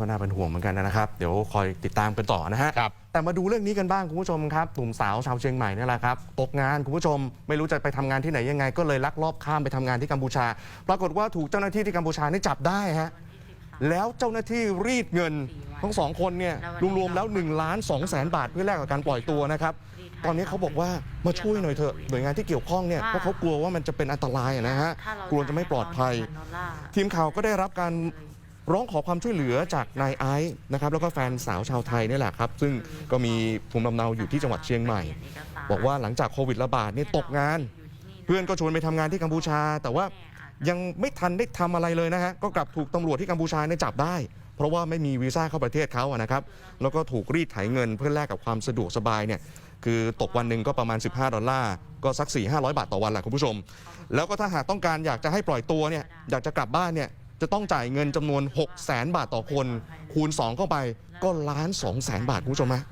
ก็น่าเป็นห่วงเหมือนกันนะครับ เดี๋ยวคอยติดตามกันต่อนะฮะ ครับ แต่มาดูเรื่องนี้กันบ้างคุณผู้ชมครับหนุ่มสาวชาวเชียงใหม่นี่แหละครับตกงานคุณผู้ชม ไม่รู้จะไปทำงานที่ไหนยังไง ก็เลยลักลอบข้ามไปทำงานที่กัมพูชา ปรากฏว่าถูกเจ้าหน้าที่ที่กัมพูชานี่จับได้ฮะ แล้วเจ้าหน้าที่รีดเงิน ทั้งสองคนเนี่ยรวมๆแล้ว1ล้าน2แสนบาทเพื่อแลกกับการปล่อยตัวนะครับ ตอนนี้เขาบอกว่ามาช่วยหน่อยเถอะหน่วยงานที่เกี่ยวข้องเนี่ยเพราะเขากลัวว่ามันจะเป็นอันตรายอะนะฮะกลัวจะไม่ปลอดภัย ทีมข่าวก็ได้รับการ ร้องขอความช่วยเหลือจากนายไอซ์นะครับแล้วก็แฟนสาวชาวไทยนี่แหละครับ ซึ่งก็มีภูมิลำเนาอยู่ที่จังหวัดเชียงใหม่ บอกว่าหลังจากโควิดระบาดเนี่ยตกงาน เพื่อนก็ชวนไปทำงานที่กัมพูชา แต่ว่ายังไม่ทันได้ทำอะไรเลยนะฮะก็กลับถูกตำรวจที่กัมพูชาเนี่ยจับได้ เพราะว่าไม่มีวีซ่าเข้าประเทศเขาอะนะครับแล้วก็ถูกรีดไถเงินเพื่อแลกกับความสะดวกสบายเนี่ยคือตกวันหนึ่งก็ประมาณ 15 ดอลลาร์ ก็สัก 4 5 0 0 บาทต่อวันแหละคุณผู้ชม แล้วก็ถ้าหากต้องการอยากจะให้ปล่อยตัวเนี่ยอยากจะกลับบ้านเนี่ย จะต้องจ่ายเงินจำนวน 6 0 0 0 0 0บาทต่อคน คูณ 2 เข้าไปก็ล้าน2แสนบาทคุณผู้ชมฮะ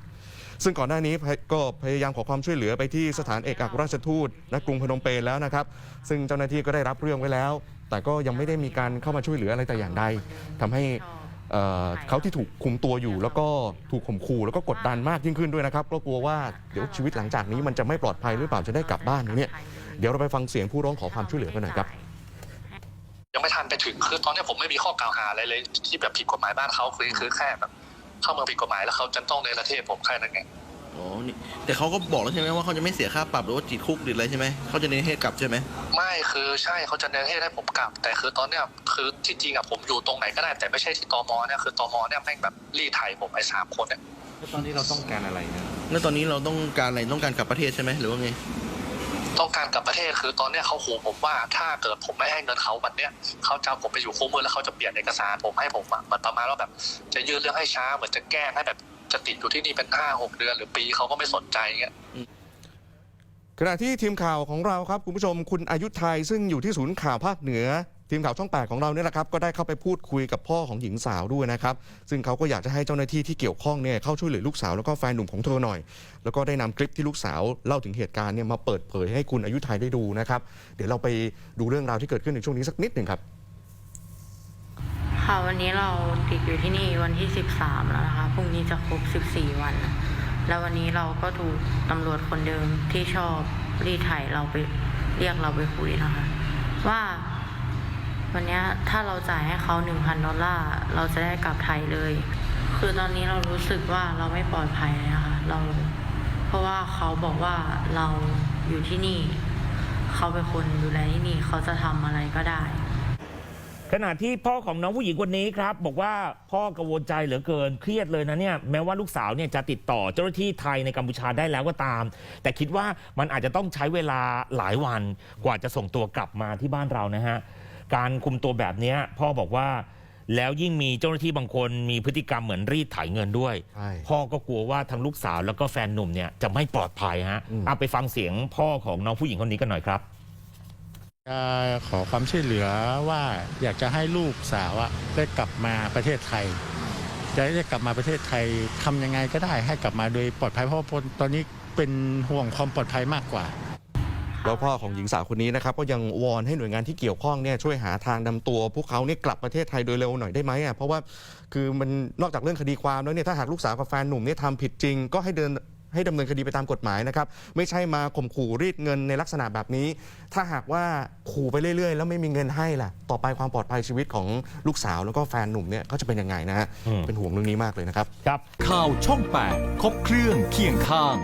ซึ่งก่อนหน้านี้ก็พยายามขอความช่วยเหลือไปที่สถานเอกอัครราชทูตณกรุงพนมเปญแล้วนะครับ ซึ่งเจ้าหน้าที่ก็ได้รับเรื่องไว้แล้ว แต่ก็ยังไม่ได้มีการเข้ามาช่วยเหลืออะไรแต่อย่างใดทำให้เอ่อเขาที่ถูกคุมตัวอยู่ แล้วก็ถูกข่มขู่แล้วก็กดดันมากยิ่งขึ้นด้วยนะครับก็กลัวว่าเดี๋ยวชีวิตหลังจากนี้มันจะไม่ปลอดภัยหรือเปล่าจะได้กลับบ้านเนี่ยเดี๋ยวเราไปฟังเสียงผู้ร้องขอความช่วยเหลือกันหน่อยครับ นไปถึงคือตอนนี้ผมไม่มีข้อกล่าวหาอะไรเลย ที่แบบผิดกฎหมายบ้านเขาคือคือแค่แบบเข้าเมืองผิดกฎหมายแล้วเขาจะต้องในประเทศผมแค่นั้นไงอ๋อนี่แต่เขาก็บอกแล้วใช่ไหมว่าเขาจะไม่เสียค่าปรับหรือว่าติดคุกหรืออะไรใช่ไหมเขาจะเน้นให้กลับใช่ไหมไม่คือใช่เขาจะเน้นให้ได้ผมกลับ แต่คือตอนเนี้ยคือที่จริงอะผมอยู่ตรงไหนก็ได้แต่ไม่ใช่ที่ตมเนี่ยคือตมเนี่ยแม่งแบบรีดไถผมไอ้สามคนเนี่ยตอนนี้เราต้องการอะไรนะแล้วตอนนี้เราต้องการอะไรต้องการกลับประเทศใช่ไหมหรือว่าไง ต้องการกลับประเทศคือตอนเนี้ยเขาขู่ผมว่าถ้าเกิดผมไม่ให้เงินเขาวันเนี้ยเขาจะเอาผมไปอยู่คุกมือแล้วเขาจะเปลี่ยนเอกสารผมให้ผมอะเหมือนประมาณว่าแบบ จะยื่นเรื่องให้ช้าเหมือนจะแกล้งให้แบบจะติดอยู่ที่นี่เป็นห้าหกเดือนหรือปีเขาก็ไม่สนใจเงี้ยขณะที่ทีมข่าวของเราครับคุณผู้ชมคุณอายุไทยซึ่งอยู่ที่ศูนย์ข่าวภาคเหนือ ทีมข่าวช่องแปดของเราเนี่ยแหละครับก็ได้เข้าไปพูดคุยกับพ่อของหญิงสาวด้วยนะครับซึ่งเขาก็อยากจะให้เจ้าหน้าที่ที่เกี่ยวข้องเนี่ยเข้าช่วยเหลือลูกสาวแล้วก็แฟนหนุ่มของเธอหน่อย แล้วก็ได้นำคลิปที่ลูกสาวเล่าถึงเหตุการณ์เนี่ยมาเปิดเผยให้คุณอายุไทยได้ดูนะครับเดี๋ยวเราไปดูเรื่องราวที่เกิดขึ้นในช่วงนี้สักนิดหนึ่งครับค่ะวันนี้เราติดอยู่ที่นี่วันที่ 13 แล้วนะคะพรุ่งนี้จะครบ 14 วัน แล้ววันนี้เราก็ถูกตำรวจคนเดิมที่ชอบรีไถเราไปเรียกเราไปคุยนะคะ ว่า วันนี้ถ้าเราจ่ายให้เขา1,000ดอลลาร์เราจะได้กลับไทยเลย คือตอนนี้เรารู้สึกว่าเราไม่ปลอดภัยนะคะเรา เพราะว่าเขาบอกว่าเราอยู่ที่นี่ เขาเป็นคนดูแลที่นี่ เขาจะทำอะไรก็ได้ขณะที่พ่อของน้องผู้หญิงคนนี้ครับ บอกว่าพ่อกังวลใจเหลือเกินเครียดเลยนะเนี่ยแม้ว่าลูกสาวเนี่ยจะติดต่อเจ้าหน้าที่ไทยในกัมพูชาได้แล้วก็ตาม แต่คิดว่ามันอาจจะต้องใช้เวลาหลายวันกว่าจะส่งตัวกลับมาที่บ้านเรานะฮะ การคุมตัวแบบเนี้ยพ่อบอกว่า แล้วยิ่งมีเจ้าหน้าที่บางคนมีพฤติกรรมเหมือนรีดไถเงินด้วย ใช่พ่อก็กลัวว่าทั้งลูกสาวแล้วก็แฟนหนุ่มเนี่ยจะไม่ปลอดภัยฮะอืม เอาไปฟังเสียงพ่อของน้องผู้หญิงคนนี้กันหน่อยครับ จะขอความช่วยเหลือว่าอยากจะให้ลูกสาวอะได้กลับมาประเทศไทย จะได้กลับมาประเทศไทยทำยังไงก็ได้ให้กลับมาโดยปลอดภัยเพราะว่าตอนนี้เป็นห่วงความปลอดภัยมากกว่า แล้วพ่อของหญิงสาวคนนี้นะครับก็ยังวอนให้หน่วยงานที่เกี่ยวข้องเนี่ยช่วยหาทางนำตัว พวกเขาเนี่ยกลับประเทศไทยโดยเร็วหน่อยได้ไหมอะเพราะว่าคือมันนอกจากเรื่องคดีความแล้วเนี่ยถ้าหากลูกสาวกับแฟนหนุ่มเนี่ยทำผิดจริง ก็ให้เดินให้ดำเนินคดีไปตามกฎหมายนะครับ ไม่ใช่มาข่มขู่รีดเงินในลักษณะแบบนี้ ถ้าหากว่าขู่ไปเรื่อยๆ แล้วไม่มีเงินให้ล่ะ ต่อไปความปลอดภัยชีวิตของลูกสาวแล้วก็แฟนหนุ่มเนี่ยก็จะเป็นยังไงนะฮะอืมเป็นห่วงเรื่องนี้มากเลยนะครับครับข่าวช่อง 8 ครบเครื่องเคียงข้าง